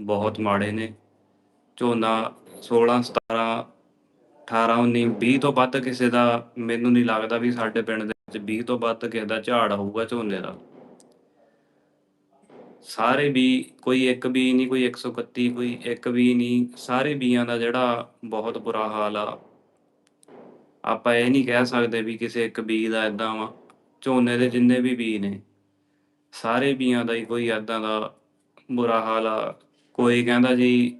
ਬਹੁਤ ਮਾੜੇ ਨੇ। ਝੋਨਾ 16 17 18 19 20 ਤੋਂ ਵੱਧ ਕਿਸੇ ਦਾ ਮੈਨੂੰ ਨਹੀਂ ਲੱਗਦਾ ਵੀ ਸਾਡੇ ਪਿੰਡ ਦੇ ਵਿੱਚ 20 ਤੋਂ ਵੱਧ ਕਿਸੇ ਦਾ ਝਾੜ ਹੋਊਗਾ ਝੋਨੇ ਦਾ। ਸਾਰੇ ਵੀ ਕੋਈ ਇੱਕ ਵੀ ਨਹੀਂ, ਕੋਈ 131 ਕੋਈ ਇੱਕ ਵੀ ਨਹੀਂ, ਸਾਰੇ ਬੀਆਂ ਦਾ ਜਿਹੜਾ ਬਹੁਤ ਬੁਰਾ ਹਾਲ ਆ। ਆਪਾਂ ਇਹ ਨਹੀਂ ਕਹਿ ਸਕਦੇ ਵੀ ਕਿਸੇ ਇੱਕ ਬੀ ਦਾ ਇਦਾਂ ਵਾ। ਝੋਨੇ ਦੇ ਜਿੰਨੇ ਵੀ ਬੀ ਨੇ, ਸਾਰੇ ਬੀਆਂ ਦਾ ਹੀ ਕੋਈ ਇਦਾਂ ਦਾ ਬੁਰਾ ਹਾਲ ਆ। ਕੋਈ ਕਹਿੰਦਾ ਜੀ,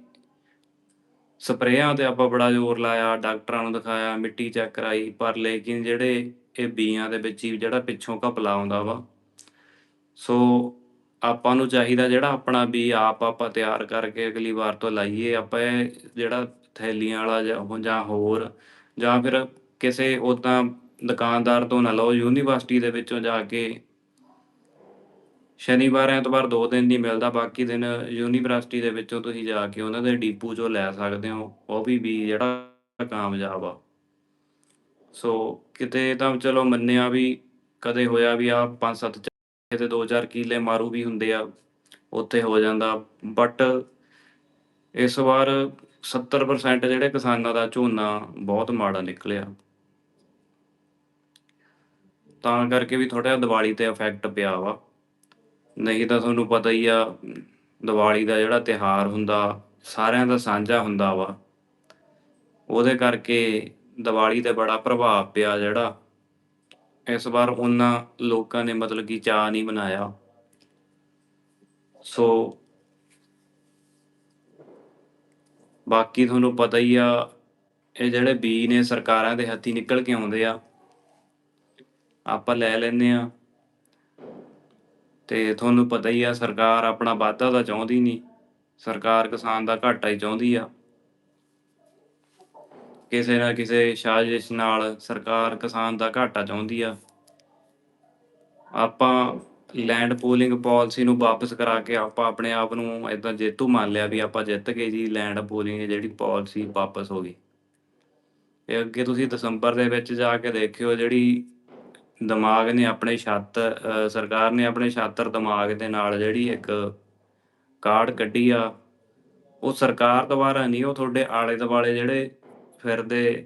ਸਪਰੇਆਂ ਤੇ ਆਪਾਂ ਬੜਾ ਜ਼ੋਰ ਲਾਇਆ, ਡਾਕਟਰਾਂ ਨੂੰ ਦਿਖਾਇਆ, ਮਿੱਟੀ ਚੈੱਕ ਕਰਾਈ, ਪਰ ਲੇਕਿਨ ਜਿਹੜੇ ਇਹ ਬੀਆਂ ਦੇ ਵਿੱਚ ਹੀ ਜਿਹੜਾ ਪਿੱਛੋਂ ਘਪਲਾ ਆਉਂਦਾ ਵਾ। ਸੋ ਆਪਾਂ ਨੂੰ ਚਾਹੀਦਾ ਜਿਹੜਾ ਆਪਣਾ ਬੀ ਆਪ ਆਪਾਂ ਤਿਆਰ ਕਰਕੇ ਅਗਲੀ ਵਾਰ ਤੋਂ ਲਾਈਏ, ਆਪਾਂ ਇਹ ਜਿਹੜਾ ਥੈਲੀਆਂ ਵਾਲਾ ਜਾਂ ਹੋਰ, ਜਾਂ ਫਿਰ ਕਿਸੇ ਉਦਾਂ ਦੁਕਾਨਦਾਰ ਤੋਂ ਨਾ ਲਓ, ਯੂਨੀਵਰਸਿਟੀ ਦੇ ਵਿੱਚੋਂ ਜਾ ਕੇ ਸ਼ਨੀਵਾਰ, ਐਤਵਾਰ ਦੋ ਦਿਨ ਨਹੀਂ ਮਿਲਦਾ, ਬਾਕੀ ਦਿਨ ਯੂਨੀਵਰਸਿਟੀ ਦੇ ਵਿੱਚੋਂ ਤੁਸੀਂ ਜਾ ਕੇ ਉਹਨਾਂ ਦੇ ਡੀਪੂ ਚੋਂ ਲੈ ਸਕਦੇ ਹੋ, ਉਹ ਵੀ ਬੀ ਜਿਹੜਾ ਕਾਮਯਾਬ ਆ। ਸੋ ਕਿਤੇ ਤਾਂ ਚਲੋ ਮੰਨਿਆ ਵੀ, ਕਦੇ ਹੋਇਆ ਵੀ ਆ ਪੰਜ ਸੱਤ ਕਿਤੇ ਦੋ ਚਾਰ ਕੀਲੇ ਮਾਰੂ ਵੀ ਹੁੰਦੇ ਆ, ਉੱਥੇ ਹੋ ਜਾਂਦਾ। ਬਟ ਇਸ ਵਾਰ 70% ਜਿਹੜੇ ਕਿਸਾਨਾਂ ਦਾ ਝੋਨਾ ਬਹੁਤ ਮਾੜਾ ਨਿਕਲਿਆ। ਤਾਂ ਕਰਕੇ ਵੀ ਥੋੜਾ ਦੀਵਾਲੀ ਤੇ ਇਫੈਕਟ ਪਿਆ ਵਾ। ਨਹੀਂ ਤਾਂ ਤੁਹਾਨੂੰ ਪਤਾ ਹੀ ਆ, ਦੀਵਾਲੀ ਦਾ ਜਿਹੜਾ ਤਿਹਾਰ ਹੁੰਦਾ, ਸਾਰਿਆਂ ਦਾ ਸਾਂਝਾ ਹੁੰਦਾ ਵਾ। ਉਹਦੇ ਕਰਕੇ ਦੀਵਾਲੀ ਤੇ ਬੜਾ ਪ੍ਰਭਾਵ ਪਿਆ ਜਿਹੜਾ। ਇਸ ਵਾਰ ਉਹਨਾਂ ਲੋਕਾਂ ਨੇ ਮਤਲਬ ਕਿ ਚਾਅ ਨਹੀਂ ਮਨਾਇਆ। ਸੋ ਬਾਕੀ ਤੁਹਾਨੂੰ ਪਤਾ ਹੀ ਆ, ਇਹ ਜਿਹੜੇ ਬੀ ਨੇ ਸਰਕਾਰਾਂ ਦੇ ਹੱਥੀ ਨਿਕਲ ਕੇ ਆਉਂਦੇ ਆ। ਆਪਾਂ ਲੈ ਲੈਂਦੇ ਆ। ਤੇ ਤੁਹਾਨੂੰ ਪਤਾ ਹੀ ਆ, ਸਰਕਾਰ ਆਪਣਾ ਵਾਧਾ ਤਾਂ ਚਾਹੁੰਦੀ ਨਹੀਂ। ਸਰਕਾਰ ਕਿਸਾਨ ਦਾ ਘਾਟਾ ਹੀ ਚਾਹੁੰਦੀ ਆ। ਕਿਸੇ ਨਾ ਕਿਸੇ ਸਾਜ਼ਿਸ਼ ਨਾਲ ਸਰਕਾਰ ਕਿਸਾਨ ਦਾ ਘਾਟਾ ਚਾਹੁੰਦੀ ਆ। ਆਪਾਂ ਲੈਂਡ ਪੂਲਿੰਗ ਪਾਲਿਸੀ ਨੂੰ ਵਾਪਸ ਕਰਾ ਕੇ ਆਪਾਂ ਆਪਣੇ ਆਪ ਨੂੰ ਇਦਾਂ ਜੇਤੂ ਮੰਨ ਲਿਆ ਵੀ ਆਪਾਂ ਜਿੱਤ ਗਏ ਜੀ ਲੈਂਡ ਪੂਲਿੰਗ ਜਿਹੜੀ ਪਾਲਿਸੀ ਵਾਪਸ ਹੋ ਗਈ। ਇਹ ਅੱਗੇ ਤੁਸੀਂ ਦਸੰਬਰ ਦੇ ਵਿੱਚ ਜਾ ਕੇ ਦੇਖਿਓ ਜਿਹੜੀ ਦਿਮਾਗ ਨੇ ਆਪਣੇ ਛਾਤਰ ਸਰਕਾਰ ਨੇ ਆਪਣੇ ਛਾਤਰ ਦਿਮਾਗ ਦੇ ਨਾਲ ਜਿਹੜੀ ਇੱਕ ਕਾਰਡ ਕੱਢੀ ਆ, ਉਹ ਸਰਕਾਰ ਦੁਆਰਾ ਨਹੀਂ, ਉਹ ਤੁਹਾਡੇ ਆਲੇ ਦੁਆਲੇ ਜਿਹੜੇ ਫਿਰਦੇ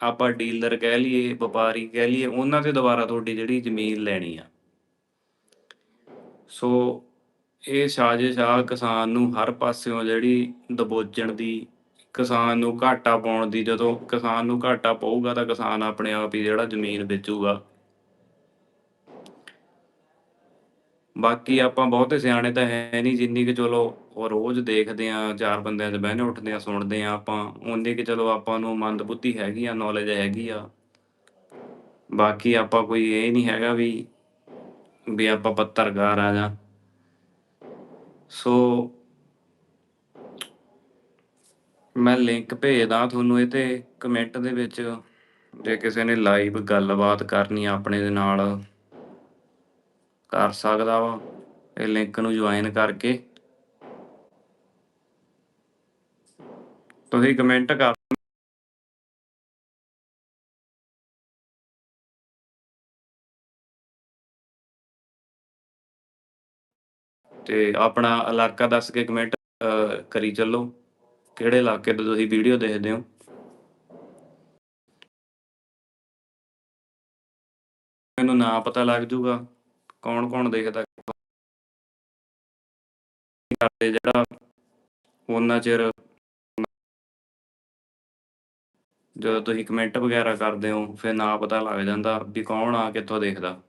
ਆਪਾਂ ਡੀਲਰ ਕਹਿ ਲਈਏ, ਵਪਾਰੀ ਕਹਿ ਲਈਏ, ਉਹਨਾਂ ਦੇ ਦੁਆਰਾ ਤੁਹਾਡੀ ਜਿਹੜੀ ਜ਼ਮੀਨ ਲੈਣੀ ਆ। ਸੋ ਇਹ ਸਾਜ਼ਿਸ਼ ਆ ਕਿਸਾਨ ਨੂੰ ਹਰ ਪਾਸਿਓਂ ਜਿਹੜੀ ਦਬੋਚਣ ਦੀ, ਕਿਸਾਨ ਨੂੰ ਘਾਟਾ ਪਾਉਣ ਦੀ, ਜਦੋਂ ਕਿਸਾਨ ਨੂੰ ਘਾਟਾ ਪਊਗਾ ਤਾਂ ਕਿਸਾਨ ਆਪਣੇ ਆਪ ਹੀ ਜਿਹੜਾ ਜ਼ਮੀਨ ਵੇਚੂਗਾ। ਬਾਕੀ ਆਪਾਂ ਬਹੁਤੇ ਸਿਆਣੇ ਤਾਂ ਹੈ ਨਹੀਂ ਜਿੰਨੀ ਕਿ ਚਲੋ ਰੋਜ਼ ਦੇਖਦੇ ਆ ਚਾਰ ਬੰਦਿਆਂ 'ਚ ਬਹਿਨੇ ਉੱਠਦੇ ਆ ਸੁਣਦੇ ਆ ਆਪਾਂ ਉਨੀ ਕਿ ਚਲੋ ਆਪਾਂ ਨੂੰ ਮੰਦਬੁੱਧੀ ਹੈਗੀ ਆ ਨੌਲੇਜ ਹੈਗੀ ਆ। ਬਾਕੀ ਆਪਾਂ ਕੋਈ ਇਹ ਨਹੀਂ ਹੈਗਾ ਵੀ ਵੀ ਆਪਾਂ ਪੱਤਰਕਾਰ ਆ ਜਾਂ। ਸੋ ਮੈਂ ਲਿੰਕ ਭੇਜਦਾ ਤੁਹਾਨੂੰ ਇਹ ਤੇ ਕਮੈਂਟ ਦੇ ਵਿੱਚ, ਜੇ ਕਿਸੇ ਨੇ ਲਾਈਵ ਗੱਲਬਾਤ ਕਰਨੀ ਆਪਣੇ ਦੇ ਨਾਲ। ਕਰ ਸਕਦਾ ਵਾ। ਇਹ ਲਿੰਕ ਨੂੰ ਜੁਆਇਨ ਕਰਕੇ। ਤੁਸੀਂ ਕਮੈਂਟ ਕਰ ਤੇ ਆਪਣਾ ਇਲਾਕਾ ਦੱਸ ਕੇ ਕਮੈਂਟ ਕਰੀ ਚੱਲੋ। ਕਿਹੜੇ ਇਲਾਕੇ ਤੋਂ ਤੁਸੀਂ ਵੀਡੀਓ ਦੇਖਦੇ ਹੋ? ਮੈਨੂੰ ਨਾ ਪਤਾ ਲੱਗ ਜੂਗਾ। ਕੌਣ ਕੌਣ ਦੇਖਦਾ? ਕਰਦੇ ਜਿਹੜਾ ਉਹਨਾਂ ਚਿਰ ਜਦੋਂ ਤੁਸੀਂ ਕਮੈਂਟ ਵਗੈਰਾ ਕਰਦੇ ਹੋ, ਫਿਰ ਨਾਂ ਪਤਾ ਲੱਗ ਜਾਂਦਾ ਵੀ ਕੌਣ ਆ, ਕਿੱਥੋਂ ਦੇਖਦਾ।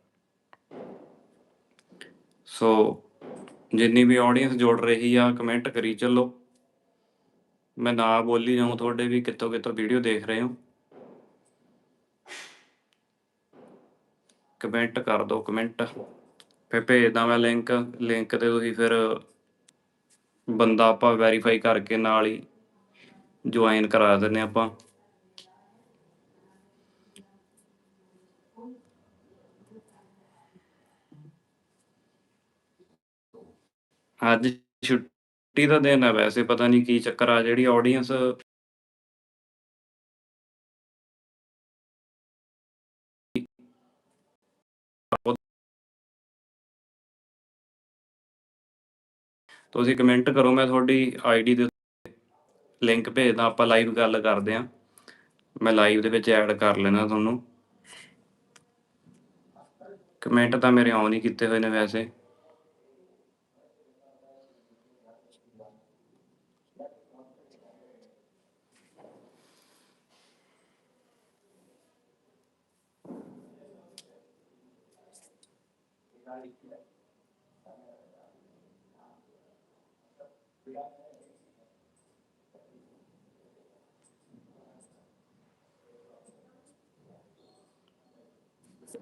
ਸੋ ਜਿੰਨੀ ਵੀ ਆਡੀਅנס ਜੁੜ ਰਹੀ ਆ ਕਮੈਂਟ ਕਰੀ ਚੱਲੋ। ਮੈਂ ਨਾ ਬੋਲੀ ਜਾਉਂ ਤੁਹਾਡੇ ਵੀ ਕਿੱਥੋਂ ਕਿੱਥੋਂ ਵੀਡੀਓ ਦੇਖ ਰਹੇ ਹੋ। ਕਮੈਂਟ ਕਰ ਦਿਓ ਕਮੈਂਟ ਫਿਰ ਭੇਜਦਾ ਮੈਂ ਲਿੰਕ ਲਿੰਕ ਤੇ ਤੁਸੀਂ ਫਿਰ ਬੰਦਾ ਆਪਾਂ ਵੈਰੀਫਾਈ ਕਰਕੇ ਨਾਲ ਹੀ ਜੁਆਇਨ ਕਰਾ ਦਿੰਨੇ ਆਪਾਂ। ਅੱਜ ਛੁੱਟੀ ਦਾ ਦਿਨ ਹੈ ਵੈਸੇ, ਪਤਾ ਨਹੀਂ ਕੀ ਚੱਕਰ ਆ, ਜਿਹੜੀ ਆਡੀਅנס ਤੁਸੀਂ ਕਮੈਂਟ ਕਰੋ, ਮੈਂ ਤੁਹਾਡੀ ਆਈਡੀ ਦੇ ਲਿੰਕ ਭੇਜਦਾ, ਆਪਾਂ ਲਾਈਵ ਗੱਲ ਕਰਦੇ ਆਂ ਮੈਂ ਲਾਈਵ ਦੇ ਵਿੱਚ ਐਡ ਕਰ ਲੈਣਾ ਤੁਹਾਨੂੰ। ਕਮੈਂਟ ਤਾਂ ਮੇਰੇ ਆਨ ਹੀ ਕੀਤੇ ਹੋਏ ਨੇ ਵੈਸੇ।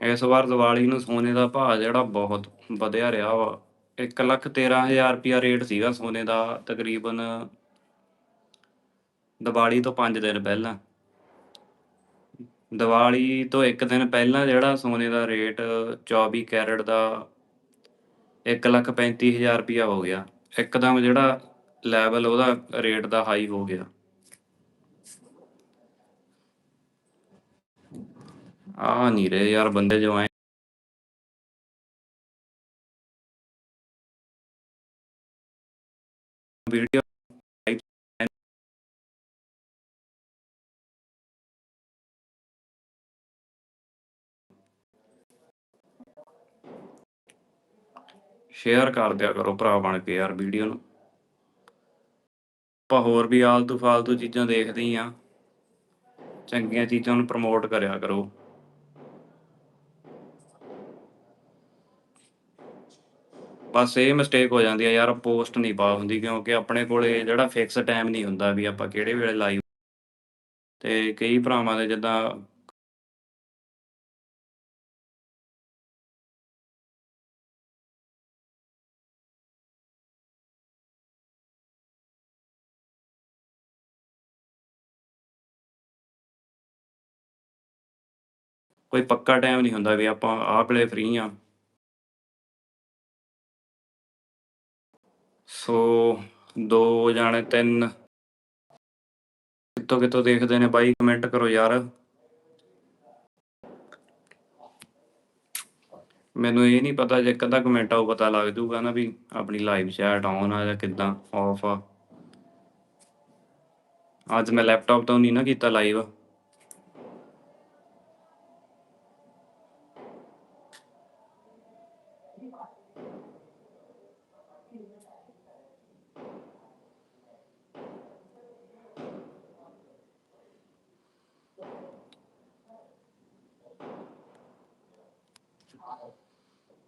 ਇਸ ਵਾਰ ਦੀਵਾਲੀ ਨੂੰ ਸੋਨੇ ਦਾ ਭਾਅ ਜਿਹੜਾ ਬਹੁਤ ਵਧਿਆ ਰਿਹਾ ਵਾ। ਇੱਕ ਲੱਖ ਤੇਰਾਂ ਰੁਪਿਆ ਰੇਟ ਸੀਗਾ ਸੋਨੇ ਦਾ ਤਕਰੀਬਨ ਦੀਵਾਲੀ ਤੋਂ 5 ਦਿਨ ਪਹਿਲਾਂ। ਦੀਵਾਲੀ ਤੋਂ ਇੱਕ ਦਿਨ ਪਹਿਲਾਂ ਜਿਹੜਾ ਸੋਨੇ ਦਾ ਰੇਟ 24 ਕੈਰਟ ਦਾ ਇੱਕ ਲੱਖ ਪੈਂਤੀ ਹਜ਼ਾਰ ਰੁਪਿਆ ਹੋ ਗਿਆ। ਇੱਕਦਮ ਜਿਹੜਾ ਲੈਵਲ ਉਹਦਾ ਰੇਟ ਦਾ ਹਾਈ ਹੋ ਗਿਆ। ਆ ਨਹੀਂ ਰਹੇ ਯਾਰ ਬੰਦੇ ਜੋ ਆਏ ਵੀਡੀਓ ਸ਼ੇਅਰ ਕਰ ਦਿਆ ਕਰੋ ਭਰਾ ਬਣ ਕੇ ਯਾਰ ਵੀਡੀਓ ਨੂੰ। ਆਪਾਂ ਹੋਰ ਵੀ ਆਲਤੂ ਫਾਲਤੂ ਚੀਜ਼ਾਂ ਦੇਖਦੇ ਹੀ ਆ ਚੰਗੀਆਂ ਚੀਜ਼ਾਂ ਨੂੰ ਪ੍ਰਮੋਟ ਕਰਿਆ ਕਰੋ। ਬਸ ਇਹ ਮਿਸਟੇਕ ਹੋ ਜਾਂਦੀ ਆ ਯਾਰ ਪੋਸਟ ਨਹੀਂ ਪਾ ਹੁੰਦੀ ਕਿਉਂਕਿ ਆਪਣੇ ਕੋਲੇ ਜਿਹੜਾ ਫਿਕਸ ਟਾਈਮ ਨਹੀਂ ਹੁੰਦਾ ਵੀ ਆਪਾਂ ਕਿਹੜੇ ਵੇਲੇ ਲਾਈਵ ਤੇ ਕਈ ਭਰਾਵਾਂ ਦੇ ਜਿੱਦਾਂ ਕੋਈ ਪੱਕਾ ਟਾਈਮ ਨਹੀਂ ਹੁੰਦਾ ਵੀ ਆਪਾਂ ਆਹ ਵੇਲੇ ਫ੍ਰੀ ਆ ਸੋ ਦੋ ਜਾਣੇ, ਤਿੰਨ। ਕਿੱਥੋਂ ਕਿੱਥੋਂ ਦੇਖਦੇ ਨੇ ਬਾਈ ਕਮੈਂਟ ਕਰੋ ਯਾਰ। ਮੈਨੂੰ ਇਹ ਨਹੀਂ ਪਤਾ ਜੇ ਕਦਾ ਕਮੈਂਟ ਆਉ ਪਤਾ ਲੱਗ ਜੂਗਾ ਨਾ ਵੀ ਆਪਣੀ ਲਾਈਵ ਚੈਟ ਆਨ ਆ ਜਾਂ ਕਿਦਾਂ ਆਫ ਆ। ਅੱਜ ਮੈਂ ਲੈਪਟਾਪ ਤੋਂ ਨਹੀਂ ਨਾ ਕੀਤਾ ਲਾਈਵ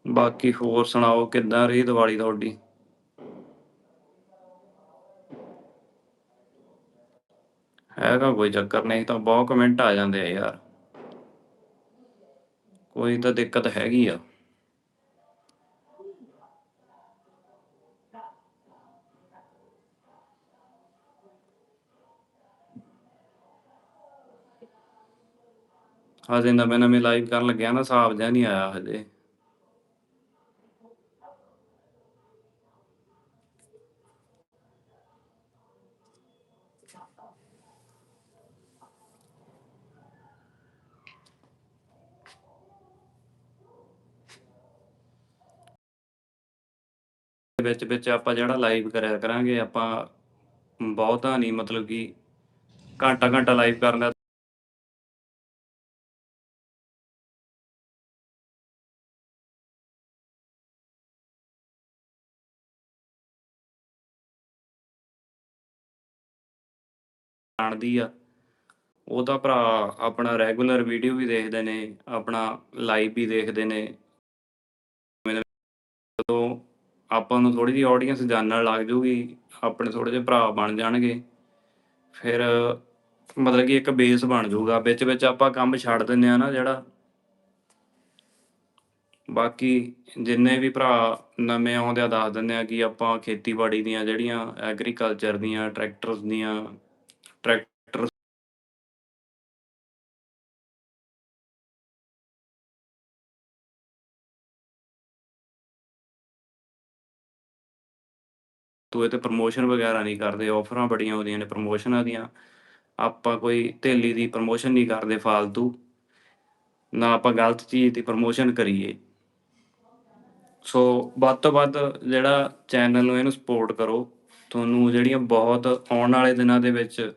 ਬਾਕੀ ਹੋਰ ਸੁਣਾਓ, ਕਿੱਦਾਂ ਰਹੀ ਦੀਵਾਲੀ ਤੁਹਾਡੀ? ਹੈਗਾ ਕੋਈ ਚੱਕਰ ਨਹੀਂ, ਤਾਂ ਬਹੁਤ ਕਮੈਂਟ ਆ ਜਾਂਦੇ ਆ ਯਾਰ। ਕੋਈ ਤਾਂ ਦਿੱਕਤ ਹੈਗੀ ਆ। ਹਜੇ ਨਵੇਂ ਨਵੇਂ ਲਾਈਵ ਕਰਨ ਲੱਗਿਆ ਨਾ, ਹਿਸਾਬ ਜਿਹਾ ਨਹੀਂ ਆਇਆ ਹਜੇ। ਵਿੱਚ ਵਿੱਚ ਆਪਾਂ ਜਿਹੜਾ ਲਾਈਵ ਕਰਿਆ ਕਰਾਂਗੇ, ਆਪਾਂ ਬਹੁਤਾ ਨਹੀਂ, ਮਤਲਬ ਕਿ ਘੰਟਾ ਘੰਟਾ ਲਾਈਵ ਕਰਨਾ ਜਾਣਦੀ ਆ। ਉਹ ਤਾਂ ਭਰਾ ਆਪਣਾ ਰੈਗੂਲਰ ਵੀਡੀਓ ਵੀ ਦੇਖਦੇ ਨੇ, ਆਪਣਾ ਲਾਈਵ ਵੀ ਦੇਖਦੇ ਨੇ। ਜਦੋਂ ਆਪਾਂ ਨੂੰ ਥੋੜੀ ਜਿਹੀ ਆਡੀਅנס ਜਾਣਨ ਲੱਗ ਜੂਗੀ, ਆਪਣੇ ਥੋੜੇ ਜਿਹੇ ਭਰਾ ਬਣ ਜਾਣਗੇ। ਫਿਰ ਮਤਲਬ ਕਿ ਇੱਕ ਬੇਸ ਬਣ ਜਾਊਗਾ ਵਿੱਚ ਵਿੱਚ ਆਪਾਂ ਕੰਮ ਛੱਡ ਦਿੰਦੇ ਆ ਨਾ ਜਿਹੜਾ। ਬਾਕੀ ਜਿੰਨੇ ਵੀ ਭਰਾ ਨਵੇਂ ਆਉਂਦੇ ਆ, ਦੱਸ ਦਿੰਦੇ ਆ ਕਿ ਆਪਾਂ ਖੇਤੀਬਾੜੀ ਦੀਆਂ ਜਿਹੜੀਆਂ ਐਗਰੀਕਲਚਰ ਦੀਆਂ ਟਰੈਕਟਰਸ ਦੀਆਂ ਟਰੈਕਟਰ ਤੂੰ ਇਹ ਤੇ ਪ੍ਰਮੋਸ਼ਨ ਵਗੈਰਾ ਨਹੀਂ ਕਰਦੇ ਆਫਰਾਂ ਬੜੀਆਂ ਆਉਂਦੀਆਂ ਨੇ ਪ੍ਰਮੋਸ਼ਨਾਂ ਦੀਆਂ। ਆਪਾਂ ਕੋਈ ਥੇਲੀ ਦੀ ਪ੍ਰਮੋਸ਼ਨ ਨਹੀਂ ਕਰਦੇ ਫਾਲਤੂ। ਨਾ ਆਪਾਂ ਗਲਤ ਚੀਜ਼ ਦੀ ਪ੍ਰਮੋਸ਼ਨ ਕਰੀਏ। ਸੋ ਵੱਧ ਤੋਂ ਵੱਧ ਜਿਹੜਾ ਚੈਨਲ ਨੂੰ ਇਹਨੂੰ ਸਪੋਰਟ ਕਰੋ। ਤੁਹਾਨੂੰ ਜਿਹੜੀਆਂ ਬਹੁਤ ਆਉਣ ਵਾਲੇ ਦਿਨਾਂ ਦੇ ਵਿੱਚ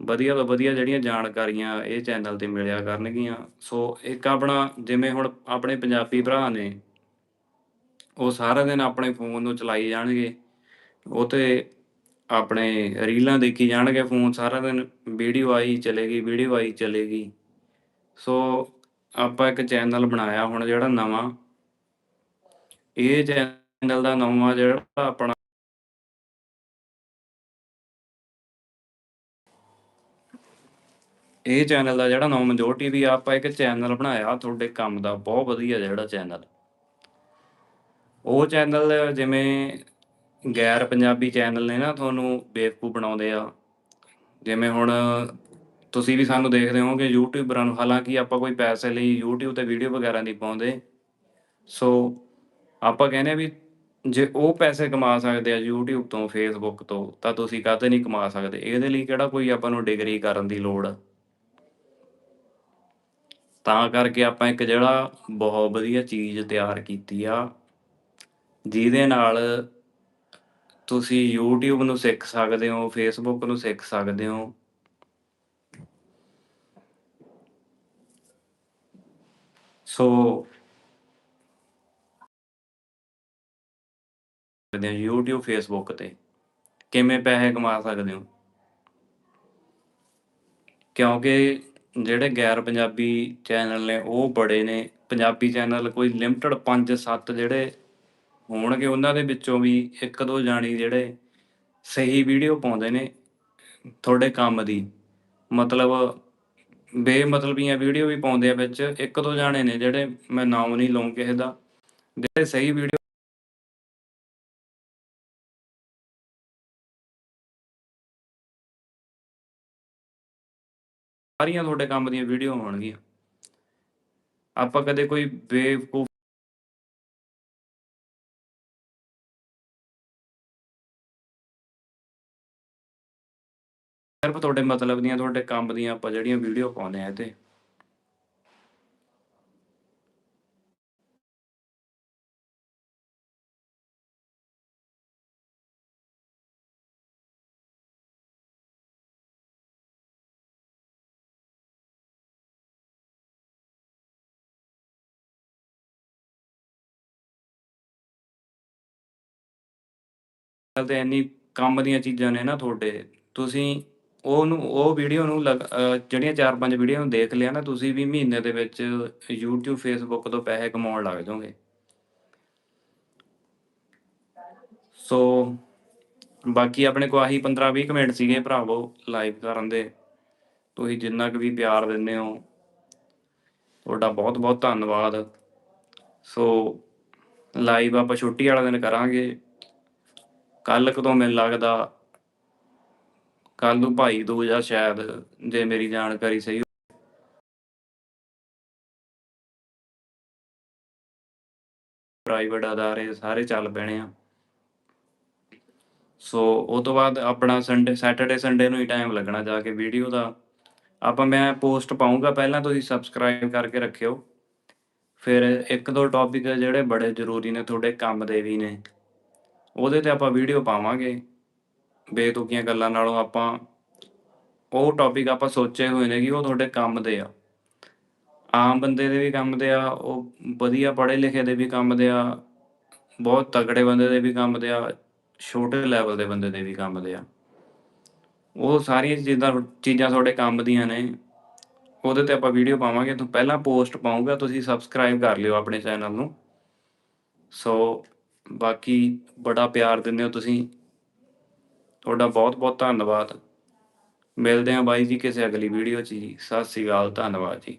ਵਧੀਆ ਤੋਂ ਵਧੀਆ ਜਿਹੜੀਆਂ ਜਾਣਕਾਰੀਆਂ ਇਹ ਚੈਨਲ ਤੇ ਮਿਲਿਆ ਕਰਨਗੀਆਂ। ਸੋ ਇੱਕ ਆਪਣਾ ਜਿਵੇਂ ਹੁਣ ਆਪਣੇ ਪੰਜਾਬੀ ਭਰਾ ਨੇ, ਉਹ ਸਾਰਾ ਦਿਨ ਆਪਣੇ ਫੋਨ ਨੂੰ ਚਲਾਈ ਜਾਣਗੇ। ਉਹ ਤੇ ਆਪਣੇ ਰੀਲਾਂ ਦੇਖੀ ਜਾਣਗੇ ਫੋਨ, ਸਾਰਾ ਦਿਨ ਵੀਡੀਓ ਆਈ ਚਲੇਗੀ, ਵੀਡੀਓ ਆਈ ਚਲੇਗੀ। ਸੋ ਆਪਾਂ ਇੱਕ ਚੈਨਲ ਬਣਾਇਆ ਹੁਣ ਜਿਹੜਾ ਨਵਾਂ। ਇਹ ਚੈਨਲ ਦਾ ਨਵਾਂ ਜਿਹੜਾ ਆਪਣਾ ਇਹ ਚੈਨਲ ਦਾ ਜਿਹੜਾ ਨਾਮ ਮਨਜੋਤ ਵੀ ਆਪਾਂ ਇੱਕ ਚੈਨਲ ਬਣਾਇਆ ਤੁਹਾਡੇ ਕੰਮ ਦਾ, ਬਹੁਤ ਵਧੀਆ ਜਿਹੜਾ ਚੈਨਲ ਉਹ ਚੈਨਲ ਜਿਵੇਂ ਗੈਰ ਪੰਜਾਬੀ ਚੈਨਲ ਨੇ ਨਾ, ਤੁਹਾਨੂੰ ਬੇਵਕੂ ਬਣਾਉਂਦੇ ਆ। ਜਿਵੇਂ ਹੁਣ ਤੁਸੀਂ ਵੀ ਸਾਨੂੰ ਦੇਖਦੇ ਹੋਵੋਗੇ ਯੂਟਿਊਬਰਾਂ ਨੂੰ, ਹਾਲਾਂਕਿ ਆਪਾਂ ਕੋਈ ਪੈਸੇ ਲਈ YouTube ਤੇ ਵੀਡੀਓ ਵਗੈਰਾ ਨਹੀਂ ਪਾਉਂਦੇ। ਸੋ ਆਪਾਂ ਕਹਿੰਦੇ ਵੀ ਜੇ ਉਹ ਪੈਸੇ ਕਮਾ ਸਕਦੇ ਆ YouTube ਤੋਂ, Facebook ਤੋਂ, ਤਾਂ ਤੁਸੀਂ ਕਾਹਤੇ ਨਹੀਂ ਕਮਾ ਸਕਦੇ? ਇਹਦੇ ਲਈ ਕਿਹੜਾ ਕੋਈ ਆਪਾਂ ਨੂੰ ਡਿਗਰੀ ਕਰਨ ਦੀ ਲੋੜ ਆ? ਤਾਂ ਕਰਕੇ ਆਪਾਂ ਇੱਕ ਜਿਹੜਾ ਬਹੁਤ ਵਧੀਆ ਚੀਜ਼ ਤਿਆਰ ਕੀਤੀ ਆ, ਜਿਹਦੇ ਨਾਲ ਤੁਸੀਂ YouTube ਨੂੰ ਸਿੱਖ ਸਕਦੇ ਹੋ, Facebook ਨੂੰ ਸਿੱਖ ਸਕਦੇ ਹੋ। ਸੋ ਸਕਦੇ ਹੋ YouTube, Facebook ਤੇ। ਕਿਵੇਂ ਪੈਸੇ ਕਮਾ ਸਕਦੇ ਹੋ? ਕਿਉਂਕਿ ਜਿਹੜੇ ਗੈਰ ਪੰਜਾਬੀ ਚੈਨਲ ਨੇ, ਉਹ ਬੜੇ ਨੇ। ਪੰਜਾਬੀ ਚੈਨਲ ਕੋਈ ਲਿਮਟਿਡ 5-7 ਜਿਹੜੇ ਹੋਣਗੇ, ਉਹਨਾਂ ਦੇ ਵਿੱਚੋਂ ਵੀ ਇੱਕ ਦੋ ਜਾਣੀ ਜਿਹੜੇ ਸਹੀ ਵੀਡੀਓ ਪਾਉਂਦੇ ਨੇ ਤੁਹਾਡੇ ਕੰਮ ਦੀ। ਮਤਲਬ ਬੇਮਤਲਬੀਆਂ ਵੀਡੀਓ ਵੀ ਪਾਉਂਦੇ ਆ ਵਿੱਚ। ਇੱਕ ਦੋ ਜਾਣੇ ਨੇ ਜਿਹੜੇ ਮੈਂ ਨਾਮ ਨਹੀਂ ਲਵਾਂ ਕਿਸੇ ਦਾ। ਜਿਹੜੇ ਸਹੀ ਵੀਡੀਓ ਸਾਰੀਆਂ ਤੁਹਾਡੇ ਕੰਮ ਦੀਆਂ ਵੀਡੀਓ ਹੋਣਗੀਆਂ ਆਪਾਂ ਕਦੇ ਕੋਈ ਬੇਵਕੂਫ ਸਿਰਫ ਤੁਹਾਡੇ ਮਤਲਬ ਦੀਆਂ, ਤੁਹਾਡੇ ਕੰਮ ਦੀਆਂ ਆਪਾਂ ਜਿਹੜੀਆਂ ਵੀਡੀਓ ਪਾਉਂਦੇ ਆ ਇਹ ਤੇ ਤੇ ਇੰਨੀ ਕੰਮ ਦੀਆਂ ਚੀਜ਼ਾਂ ਨੇ ਨਾ ਤੁਹਾਡੇ। ਤੁਸੀਂ ਉਹਨੂੰ, ਉਹ ਵੀਡੀਓ ਨੂੰ ਜਿਹੜੀਆਂ ਚਾਰ ਪੰਜ ਵੀਡੀਓ ਨੂੰ ਦੇਖ ਲਿਆ ਨਾ, ਤੁਸੀਂ ਵੀ ਮਹੀਨੇ ਦੇ ਵਿੱਚ YouTube, Facebook ਤੋਂ ਪੈਸੇ ਕਮਾਉਣ ਲੱਗ ਜਾਓਗੇ। ਸੋ ਬਾਕੀ ਆਪਣੇ ਕੋ ਆਹੀ 15 20 ਮਿੰਟ ਸੀਗੇ ਭਰਾਵੋ ਲਾਈਵ ਕਰਨ ਦੇ। ਤੁਸੀਂ ਜਿੰਨਾ ਕੁ ਵੀ ਪਿਆਰ ਦਿੰਦੇ ਹੋ, ਤੁਹਾਡਾ ਬਹੁਤ ਬਹੁਤ ਧੰਨਵਾਦ। ਸੋ ਲਾਈਵ ਆਪਾਂ ਛੁੱਟੀ ਵਾਲਾ ਦਿਨ ਕਰਾਂਗੇ। ਕੱਲ ਕਦੋਂ ਮੈਨੂੰ ਲੱਗਦਾ? ਕੱਲ ਨੂੰ ਭਾਈ ਦੂ ਸ਼ਾਇਦ ਜੇ ਮੇਰੀ ਜਾਣਕਾਰੀ ਸਹੀ ਪ੍ਰਾਈਵੇਟ ਅਦਾਰੇ ਸਾਰੇ ਚੱਲ ਪੈਣੇ ਆ। ਸੋ ਉਹ ਤੋਂ ਬਾਅਦ ਆਪਣਾ ਸੰਡੇ ਸੈਟਰਡੇ ਸੰਡੇ ਨੂੰ ਹੀ ਟਾਈਮ ਲੱਗਣਾ ਜਾ ਕੇ ਵੀਡੀਓ ਦਾ। ਆਪਾਂ ਮੈਂ ਪੋਸਟ ਪਾਉਂਗਾ ਪਹਿਲਾਂ ਤੁਸੀਂ ਸਬਸਕ੍ਰਾਈਬ ਕਰਕੇ ਰੱਖਿਓ। ਫਿਰ ਇੱਕ ਦੋ ਟੌਪਿਕ ਜਿਹੜੇ ਬੜੇ ਜ਼ਰੂਰੀ ਨੇ, ਤੁਹਾਡੇ ਕੰਮ ਦੇ ਵੀ ਨੇ। ਉਹਦੇ ਤੇ ਆਪਾਂ ਵੀਡੀਓ ਪਾਵਾਂਗੇ ਬੇਤੁਕੀਆਂ ਗੱਲਾਂ ਨਾਲੋਂ ਆਪਾਂ, ਉਹ ਟੌਪਿਕ ਆਪਾਂ ਸੋਚੇ ਹੋਏ ਨੇ ਕਿ ਉਹ ਤੁਹਾਡੇ ਕੰਮ ਦੇ ਆ। ਆਮ ਬੰਦੇ ਦੇ ਵੀ ਕੰਮ ਦੇ ਆ, ਉਹ ਵਧੀਆ ਪੜ੍ਹੇ ਲਿਖੇ ਦੇ ਵੀ ਕੰਮ ਦੇ ਆ, ਬਹੁਤ ਤਗੜੇ ਬੰਦੇ ਦੇ ਵੀ ਕੰਮ ਦੇ ਆ, ਛੋਟੇ ਲੈਵਲ ਦੇ ਬੰਦੇ ਦੇ ਵੀ ਕੰਮ ਦੇ ਆ। ਉਹ ਸਾਰੀਆਂ ਚੀਜ਼ਾਂ ਚੀਜ਼ਾਂ ਤੁਹਾਡੇ ਕੰਮ ਦੀਆਂ ਨੇ। ਉਹਦੇ ਤੇ ਆਪਾਂ ਵੀਡੀਓ ਪਾਵਾਂਗੇ, ਤੋਂ ਪਹਿਲਾਂ ਪੋਸਟ ਪਾਉਂਗਾ ਤੁਸੀਂ ਸਬਸਕ੍ਰਾਈਬ ਕਰ ਲਿਓ ਆਪਣੇ ਚੈਨਲ ਨੂੰ। ਸੋ ਬਾਕੀ ਬੜਾ ਪਿਆਰ ਦਿੰਦੇ ਹੋ ਤੁਸੀਂ। ਤੁਹਾਡਾ ਬਹੁਤ ਬਹੁਤ ਧੰਨਵਾਦ। ਮਿਲਦੇ ਹਾਂ ਬਾਈ ਜੀ ਕਿਸੇ ਅਗਲੀ ਵੀਡੀਓ 'ਚ ਜੀ। ਸਤਿ ਸ੍ਰੀ ਅਕਾਲ, ਧੰਨਵਾਦ ਜੀ।